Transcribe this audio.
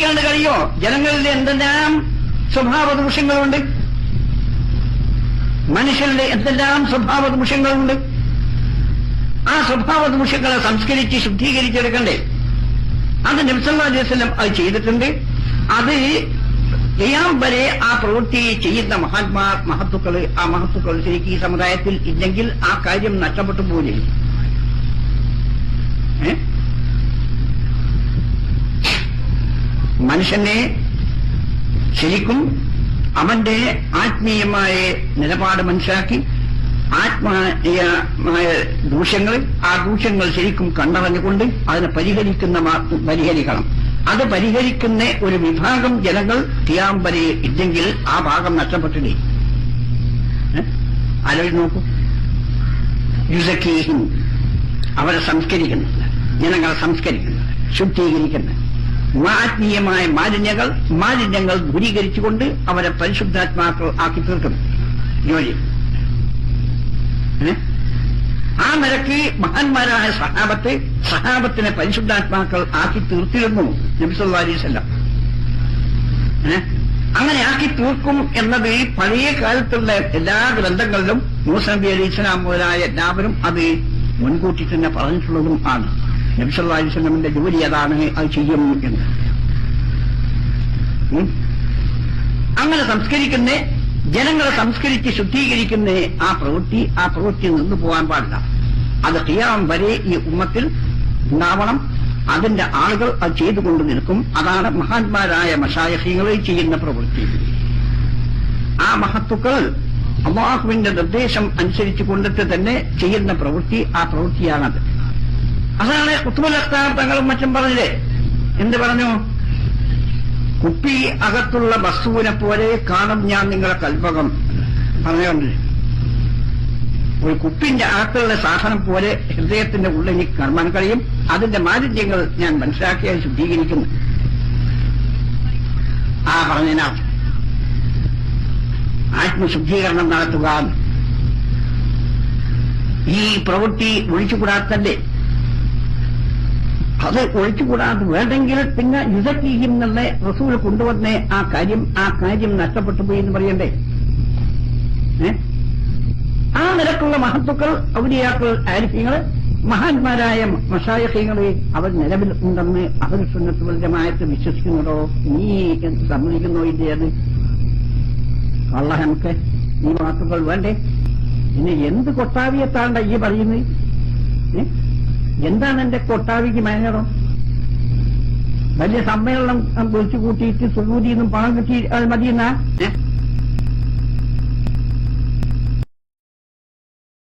സംസ്കരിക്കാണ്ട് കഴിയോ ജനങ്ങളിൽ എന്തെല്ലാം സ്വഭാവ ദൂഷ്യങ്ങളുണ്ട് മനുഷ്യരുടെ എന്തെല്ലാം സ്വഭാവ ദൂഷ്യങ്ങളുണ്ട് ആ സ്വഭാവ ദൂഷ്യങ്ങളെ സംസ്കരിച്ച് ശുദ്ധീകരിച്ചെടുക്കണ്ടേ? അത് നബ്സല്ലാ അലൈഹി അത് ചെയ്തിട്ടുണ്ട്. അത് ചെയ്യാൻ വരെ ആ പ്രവൃത്തി ചെയ്യുന്ന മഹാത്മാ മഹത്തുക്കൾ ആ മഹത്തുക്കൾ ശരിക്കും ഈ സമുദായത്തിൽ ഇല്ലെങ്കിൽ ആ കാര്യം നഷ്ടപ്പെട്ടു പോലെ? മനുഷ്യനെ ശരിക്കും അവന്റെ ആത്മീയമായ നിലപാട് മനസ്സിലാക്കി ആത്മീയമായ ദൂഷ്യങ്ങൾ ആ ദൂഷ്യങ്ങൾ ശരിക്കും കണ്ടറിഞ്ഞുകൊണ്ട് അതിനെ പരിഹരിക്കുന്ന പരിഹരിക്കണം. അത് പരിഹരിക്കുന്ന ഒരു വിഭാഗം ജനങ്ങൾ തിയാമ്പരെ ഇല്ലെങ്കിൽ ആ ഭാഗം നഷ്ടപ്പെട്ടില്ലേ? ആലോചിച്ച് നോക്കൂ. യുസക്കീഹിൻ അവരെ സംസ്കരിക്കുന്നത് ജനങ്ങളെ സംസ്കരിക്കുന്നത് ശുദ്ധീകരിക്കുന്നത് ആത്മീയമായ മാലിന്യങ്ങൾ മാലിന്യങ്ങൾ ദൂരീകരിച്ചുകൊണ്ട് അവരെ പരിശുദ്ധാത്മാക്കൾ ആക്കി തീർക്കും ജോലി? ആ നിരക്ക് മഹാന്മാരായ സഹാബത്ത് സഹാബത്തിനെ പരിശുദ്ധാത്മാക്കൾ ആക്കി തീർത്തിരുന്നു നബിസല്ലാ അലൈവല്ല അങ്ങനെ ആക്കി തീർക്കും എന്നത് പഴയ കാലത്തുള്ള എല്ലാ ഗ്രന്ഥങ്ങളിലും മൂസ നബി അലി ഇസ്ലാം മുതലായ എല്ലാവരും അത് മുൻകൂട്ടി തന്നെ പറഞ്ഞിട്ടുള്ളതും ആണ്. നബിസല്ലാ അലിസ്ലമിന്റെ ജോലി അതാണ് അത് ചെയ്യും എന്ന്. അങ്ങനെ സംസ്കരിക്കുന്ന ജനങ്ങളെ സംസ്കരിച്ച് ശുദ്ധീകരിക്കുന്ന ആ പ്രവൃത്തി ആ പ്രവൃത്തി നിന്ന് പോകാൻ പാടില്ല. അത് ഖിയാം വരെ ഈ ഉമ്മത്തിൽ ഉണ്ടാവണം. അതിന്റെ ആളുകൾ അത് ചെയ്തുകൊണ്ട് നിൽക്കും. അതാണ് മഹാന്മാരായ മഷായഹികളിൽ ചെയ്യുന്ന പ്രവൃത്തി. ആ മഹത്തുക്കൾ അള്ളാഹുവിന്റെ നിർദ്ദേശം അനുസരിച്ച് കൊണ്ടിട്ട് തന്നെ ചെയ്യുന്ന പ്രവൃത്തി. ആ പ്രവൃത്തിയാണത്. അതാണ് കുത്തുബുൽ അഖ്താർ തങ്ങളും മറ്റും പറഞ്ഞില്ലേ എന്ത് പറഞ്ഞു? കുപ്പി അകത്തുള്ള വസ്തുവിനെ പോലെ കാണും ഞാൻ നിങ്ങളെ കൽപ്പകം. പറഞ്ഞുകൊണ്ടില്ലേ ഒരു കുപ്പിന്റെ അകത്തുള്ള സാധനം പോലെ ഹൃദയത്തിന്റെ ഉള്ളിൽ എനിക്ക് കാണാൻ കഴിയും. അതിന്റെ മാലിന്യങ്ങൾ ഞാൻ മനസ്സിലാക്കിയാൽ ശുദ്ധീകരിക്കുന്നു. ആ പറഞ്ഞതിനാ ആത്മശുദ്ധീകരണം നടത്തുക. ഈ പ്രവൃത്തി ഒഴിച്ചുകൂടാത്തല്ലേ അത് ഒഴിച്ചുകൂടാതെ വേണ്ടെങ്കിൽ പിന്നെ യുസക്കീഹിം എന്നുള്ള റസൂൽ കൊണ്ടുവന്ന ആ കാര്യം ആ കാര്യം നഷ്ടപ്പെട്ടു പോയി എന്ന് പറയണ്ടേ? ആ നിരക്കുള്ള മഹത്തുക്കൾ ഔലിയാക്കൾ ആരിഫ്യങ്ങൾ മഹാന്മാരായ മഷായഹ്യങ്ങളെ അവർ നിലവിൽ ഉണ്ടെന്ന് അവർ സുന്നത്തുവൽജമായത്ത് വിശ്വസിക്കുന്നുണ്ടോ? നീ സമ്മതിക്കുന്നോ ഇല്ലയത് അത്? കള്ള നമുക്ക് ഈ വാക്കുകൾ വേണ്ടേ? ഇനി എന്ത് കൊട്ടാവിയത്താണ്ട ഈ പറയുന്നത്? എന്താണ് എന്റെ കൊട്ടാവിക്ക് മേനറം വലിയ സമ്മേളനം വിളിച്ചു കൂട്ടിയിട്ട് സുഗൂതിന്നും പണം കിട്ടി അത് മതിയെന്നാ?